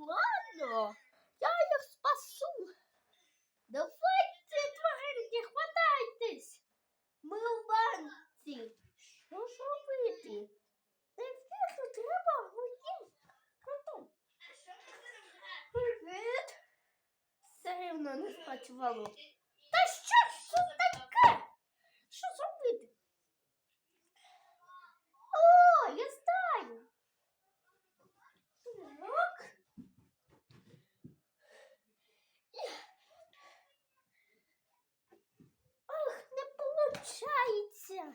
ладно, я їх спасу. Давайте, тваринки, хватайтесь. Ми в банці. Що ж робити? Навіщо треба моїм котом? Привіт. Все рівно не спрацювало. Та що ж це таке? Що зробити? О, я знаю. Так. Ах, не получається.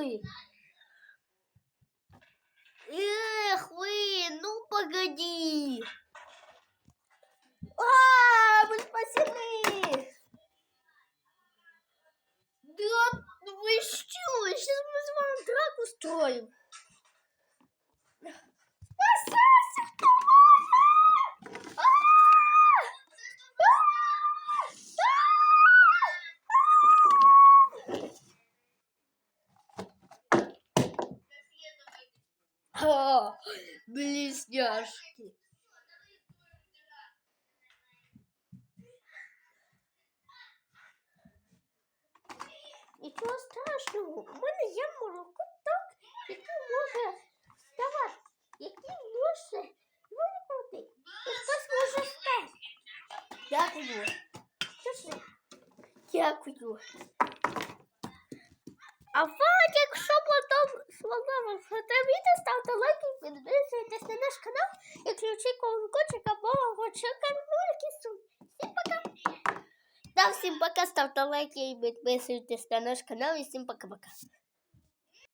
побіжали? Эх, вы, ну погоди. А, мы спасены! Да, ну вы что? Сейчас мы с вами драку устроим. А! Близняшки. Нічого страшного, у мене є молоко так, яке може вставати, яке може виникнути, і хтось може стати. Дякую. Дякую. А ви, якщо потім сподобалося це відео, ставте лайки, підписуйтесь на наш канал включіть колокольчик або гочика Всім пока! Да, всім пока, ставте лайки і підписуйтесь на наш канал і всім пока-пока.